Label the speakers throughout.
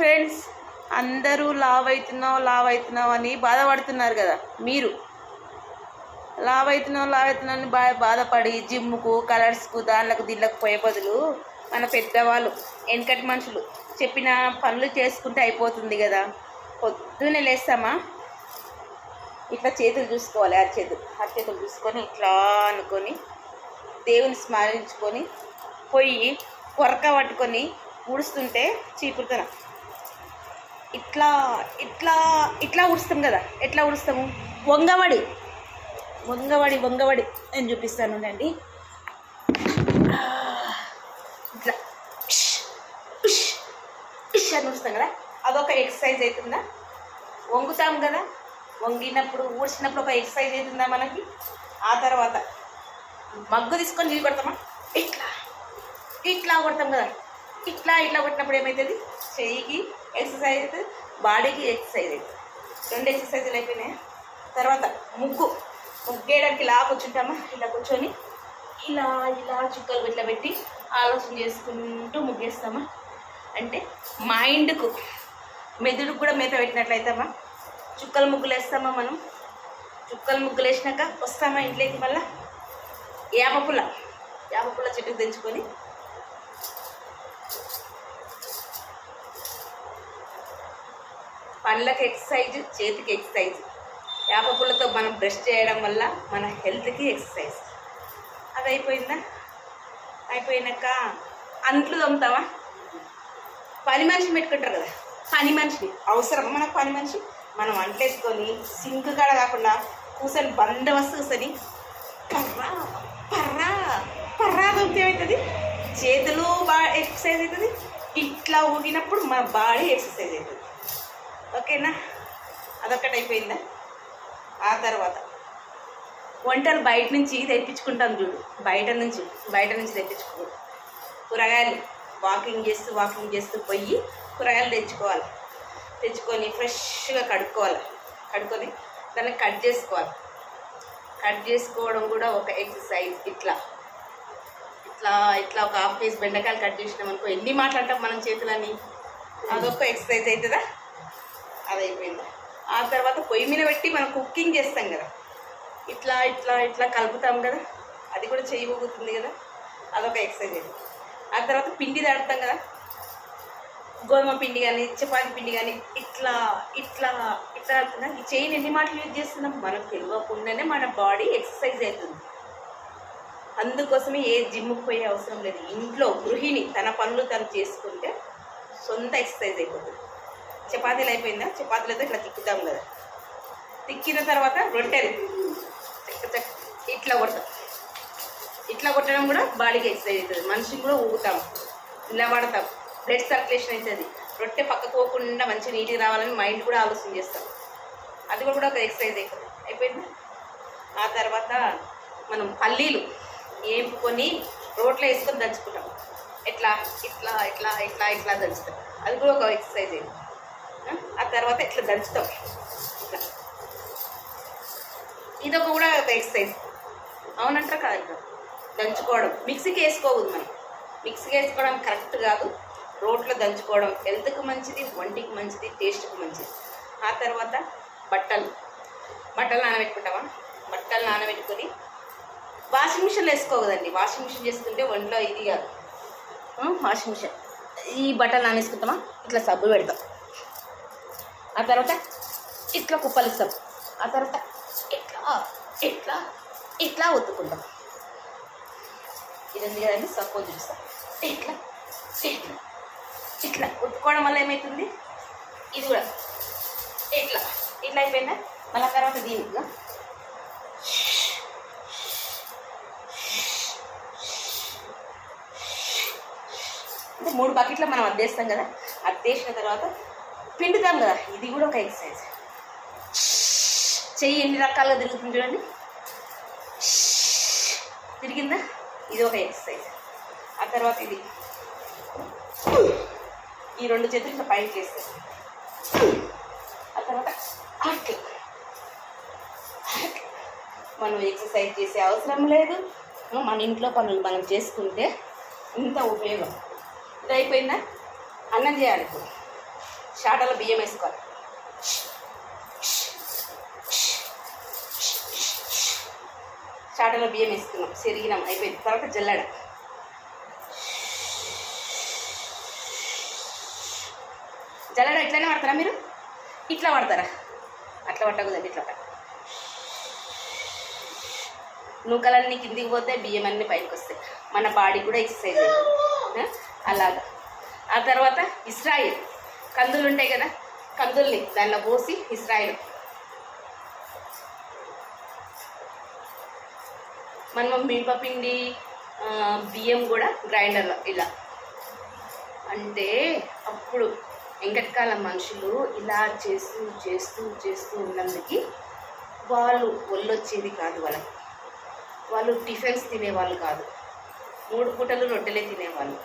Speaker 1: Friends అందరూ లావ్ అవుతున్నావు లావ్ అవుతున్నావు అని బాధపడుతున్నారు కదా మీరు. లావ్ అవుతున్నావు లావ్ అవుతున్నావు అని బా బాధపడి జిమ్కు కలర్స్కు దానిలకు దీళ్ళకు పోయే బదులు మన పెద్దవాళ్ళు వెనకటి మనుషులు చెప్పిన పనులు చేసుకుంటే అయిపోతుంది కదా. పొద్దున్నే లేస్తామా? ఇట్లా చేతులు చూసుకోవాలి ఆ చేతులు ఆ చేతులు చూసుకొని ఇట్లా అనుకొని దేవుని స్మరించుకొని పోయి కొరక పట్టుకొని ఊడుస్తుంటే చీపురుతన. ఇట్లా ఇట్లా ఇట్లా ఉడుస్తాం కదా ఎట్లా ఉడుస్తాము? వంగవడి. వంగవడి వంగవడి నేను చూపిస్తాను అండి ఇట్లా ఉష్, అని ఉడుస్తాం కదా అదొక ఎక్సర్సైజ్ అవుతుందా? వంగుతాం కదా వంగినప్పుడు ఊడ్చినప్పుడు ఒక ఎక్సర్సైజ్ అవుతుందా మనకి? ఆ తర్వాత మగ్గు తీసుకొని నీళ్ళు కొడతామా? ఇట్లా ఇట్లా కొడతాం కదా ఇట్లా ఇట్లా కొట్టినప్పుడు ఏమవుతుంది? చెయ్యికి ఎక్సర్సైజ్ బాడీకి ఎక్సర్సైజ్ అయితే. రెండు ఎక్సర్సైజులు అయిపోయినాయి. తర్వాత ముగ్గు. ముగ్గేయడానికి ఇలా కూర్చుంటామా? ఇలా కూర్చొని ఇలా ఇలా చుక్కలు ఇట్లా పెట్టి ఆలోచన చేసుకుంటూ ముగ్గేస్తామా అంటే మైండ్కు మెదడుకు కూడా మేత పెట్టినట్లయితామా? చుక్కల ముగ్గులు వేస్తామా మనం? చుక్కల ముగ్గులు వేసినాక వస్తామా ఇంట్లోకి మళ్ళా? యాప పుల్ల యాప పుల్ల చెట్టుకు తెంచుకొని పళ్ళకి ఎక్సర్సైజ్ చేతికి ఎక్సర్సైజ్ వేప పుల్లతో మనం బ్రష్ చేయడం వల్ల మన హెల్త్కి ఎక్సర్సైజ్ అది అయిపోయిందా అయిపోయినాక అంట్లు తొమ్ముతావా? పని మనిషిని పెట్టుకుంటారు కదా పని మనిషిని. అవసరమా మనకు పని మనిషి? మనం అంట్లేసుకొని సింక్ కాడ కాకుండా కూర్చొని బందోబస్తు కూర్చొని పర్రా పర్రా పర్రా దొరికితే అవుతుంది చేతులు బాగా ఎక్సర్సైజ్ అవుతుంది. ఇట్లా ఊగినప్పుడు మన బాడీ ఎక్సర్సైజ్ అవుతుంది. ఓకేనా? అదొక్కటి అయిపోయిందా ఆ తర్వాత వంటలు బయట నుంచి తెప్పించుకుంటాం చూడు. బయట నుంచి బయట నుంచి తెప్పించుకో కూరగాయలు వాకింగ్ చేస్తూ వాకింగ్ చేస్తూ పోయి కూరగాయలు తెచ్చుకోవాలి. తెచ్చుకొని ఫ్రెష్గా కడుక్కోవాలి. కడుక్కొని దాన్ని కట్ చేసుకోవాలి. కట్ చేసుకోవడం కూడా ఒక ఎక్సర్సైజ్ ఇట్లా. ఇట్లా ఇట్లా ఒక హాఫ్ కేజీ బెండకాయలు కట్ చేసినాం అనుకో ఎన్ని మాట్లాడతాం మనం చేతులని? అదొక ఎక్సర్సైజ్ అవుతుందా? అది అయిపోయింది ఆ తర్వాత పొయ్యి మీద పెట్టి మనం కుకింగ్ చేస్తాం కదా. ఇట్లా ఇట్లా ఇట్లా కలుపుతాం కదా. అది కూడా చెయ్యి ఊగుతుంది కదా. అదొక ఎక్సర్సైజ్. ఆ తర్వాత పిండి తడతాం కదా. గోధుమ పిండి కానీ చపాతి పిండి కానీ ఇట్లా ఇట్లా ఇట్లా తడుతున్నాం ఈ చైన్ ఎన్ని మాటలు యూజ్ చేస్తున్నాం? మనకు తెలియకుండానే మన బాడీ ఎక్సర్సైజ్ అవుతుంది. అందుకోసమే ఏ జిమ్కి పోయే అవసరం లేదు. ఇంట్లో గృహిణి తన పనులు తను చేసుకుంటే సొంత ఎక్సర్సైజ్ అయిపోతుంది. చపాతీలు అయిపోయిందా? చపాతీలతో ఇట్లా తిక్కుతాం కదా. తిక్కిన తర్వాత రొట్టెలు. చక్క చక్క. ఇట్లా కొడతాం. ఇట్లా కొట్టడం కూడా బాడీకి ఎక్సర్సైజ్ అవుతుంది. మనిషిని కూడా ఊగుతాం. నిలబడతాం. బ్లడ్ సర్క్యులేషన్ అవుతుంది. రొట్టె పక్కకు పోకుండా మంచి నీట్గా రావాలని మైండ్ కూడా ఆలోచన చేస్తాం. అది కూడా ఒక ఎక్సర్సైజ్ అవుతుంది అయిపోయిందా? ఆ తర్వాత మనం పల్లీలు ఏంపుకొని రోట్లో వేసుకొని దంచుకుంటాం. ఎట్లా? ఇట్లా ఇట్లా ఇట్లా ఇట్లా దంచుతాం. అది కూడా ఒక ఎక్సర్సైజ్ అయింది ఆ తర్వాత ఇట్లా దంచుతాం. ఇదొక కూడా ఒక ఎక్సర్సైజ్ అవునంటారు కాదంట దంచుకోవడం. మిక్సీకి వేసుకోవద్దు మనం మిక్సీకి వేసుకోవడం కరెక్ట్ కాదు. రోట్లో దంచుకోవడం హెల్త్కి మంచిది వంటికి మంచిది టేస్ట్కి మంచిది. ఆ తర్వాత బట్టలు. బట్టలు నానబెట్టుకుంటామా? బట్టలు నానబెట్టుకొని వాషింగ్ మిషన్లో వేసుకోకూడదండి. వాషింగ్ మిషన్ చేసుకుంటే ఒంట్లో ఇది కాదు. Washing machine. ఈ బట్టలు నానేసుకుంటామా? ఇట్లా సబ్బు పెడతాం. ఆ తర్వాత ఇట్లా కుప్పలిస్తాం. ఆ తర్వాత ఇట్లా ఇట్లా ఇట్లా ఒత్తుకుంటాం. ఇది ఉంది కదండి సపోజ్ చూస్తాం. ఇట్లా ఇట్లా ఇట్లా ఒత్తుకోవడం వల్ల ఏమవుతుంది ఇది కూడా ఇట్లా. ఇట్లా అయిపోయిందా? మళ్ళీ తర్వాత దీనిగా అంటే మూడు బకెట్లు మనం అద్దేస్తాం కదా అద్దేసిన తర్వాత పిండుతాం కదా ఇది కూడా ఒక ఎక్సర్సైజ్ చెయ్యి ఎన్ని రకాలుగా తిరుగుతుంది చూడండి. తిరిగిందా? ఇది ఒక ఎక్సర్సైజ్ ఆ తర్వాత ఇది. ఈ రెండు చేతులు ఇట్లా పైకి చేస్తాం ఆ తర్వాత అట్లా మనం ఎక్సర్సైజ్ చేసే అవసరం లేదు. మన ఇంట్లో పనులు మనం చేసుకుంటే ఇంత ఉపయోగం. ఇది అయిపోయిందా? అన్నం చేయాలి ఇప్పుడు. షాటలో బియ్యం వేసుకోవాలి. షాటలో బియ్యం వేసుకున్నాం చెరిగినాం అయిపోయింది. తర్వాత జల్లడ. జల్లడ ఎట్లనే పడతారా మీరు? ఇట్లా పడతారా అట్లా పట్టకూడదు ఇట్లా పట్ట. నూకలన్నీ కిందికి పోతే బియ్యం అన్నీ పైకి వస్తాయి. మన బాడీ కూడా ఎక్సర్సైజ్. అవుతుంది అలాగా. ఆ తర్వాత ఇస్రాయిల్. కందులు ఉంటాయి కదా కందుల్ని దానిలో పోసి ఇస్రాయిల్. మనం మినపపిండి బియ్యం కూడా గ్రైండర్లో ఇలా. అంటే అప్పుడు వెంకటకాలం మనుషులు ఇలా చేస్తూ చేస్తూ చేస్తూ ఉన్నందుకు వాళ్ళు ఒళ్ళొచ్చేది కాదు వాళ్ళకి. వాళ్ళు టిఫిన్స్ తినేవాళ్ళు కాదు. మూడు పూటలు రొట్టెలే తినేవాళ్ళు.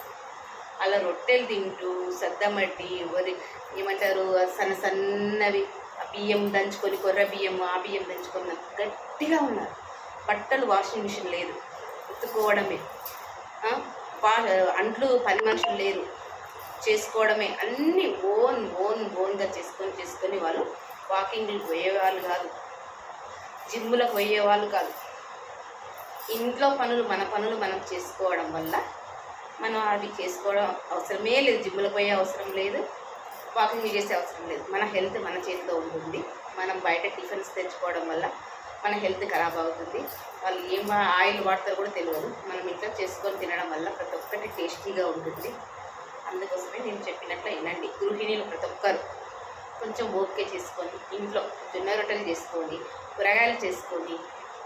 Speaker 1: అలా రొట్టెలు తింటూ సద్దమట్టి వరి ఏమంటారు? సన్న సన్నవి ఆ బియ్యం దంచుకొని కొర్ర బియ్యం ఆ బియ్యం దంచుకొని గట్టిగా ఉన్నారు. బట్టలు వాషింగ్ మిషన్ లేదు. ఉతుక్కోవడమే. వా- అంట్లు పని మనుషులు లేరు. చేసుకోవడమే. అన్నీ ఓన్ ఓన్ ఓన్గా చేసుకొని చేసుకొని వాళ్ళు వాకింగ్లకు పోయేవాళ్ళు కాదు. జిమ్ములకు పోయేవాళ్ళు కాదు. ఇంట్లో పనులు మన పనులు మనం చేసుకోవడం వల్ల మనం అవి చేసుకోవడం అవసరమే లేదు. జిమ్ములకు పోయే అవసరం లేదు. వాకింగ్ చేసే అవసరం లేదు. మన హెల్త్ మన చేతిలో ఉంటుంది. మనం బయట టిఫిన్స్ తెచ్చుకోవడం వల్ల మన హెల్త్ ఖరాబ్ అవుతుంది. వాళ్ళు ఏం ఆయిల్ వాడతారో కూడా తెలియదు. మనం ఇంట్లో చేసుకొని తినడం వల్ల ప్రతి ఒక్కటి టేస్టీగా ఉంటుంది. అందుకోసమే నేను చెప్పినట్లు వినండి. గృహిణీలు ప్రతి ఒక్కరు కొంచెం ఓకే చేసుకొని ఇంట్లో జొన్న రొట్టెలు చేసుకొని కూరగాయలు చేసుకొని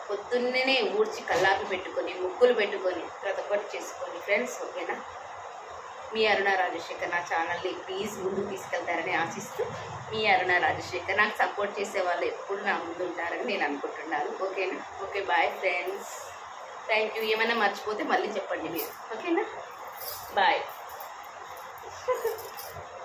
Speaker 1: పొద్దున్నే ఊడ్చి కల్లాపి పెట్టుకొని ముగ్గులు పెట్టుకొని ప్రతి చేసుకొని. ఫ్రెండ్స్ ఓకేనా? మీ అరుణ రాజశేఖర్ నా ఛానల్ని ప్లీజ్ ముందుకు తీసుకెళ్తారని ఆశిస్తూ మీ అరుణ రాజశేఖర్ నాకు సపోర్ట్ చేసే వాళ్ళు ఎప్పుడు నా ముందు ఉంటారని నేను అనుకుంటున్నాను. ఓకేనా? Okay bye friends thank you ఏమైనా మర్చిపోతే మళ్ళీ చెప్పండి మీరు. ఓకేనా? బాయ్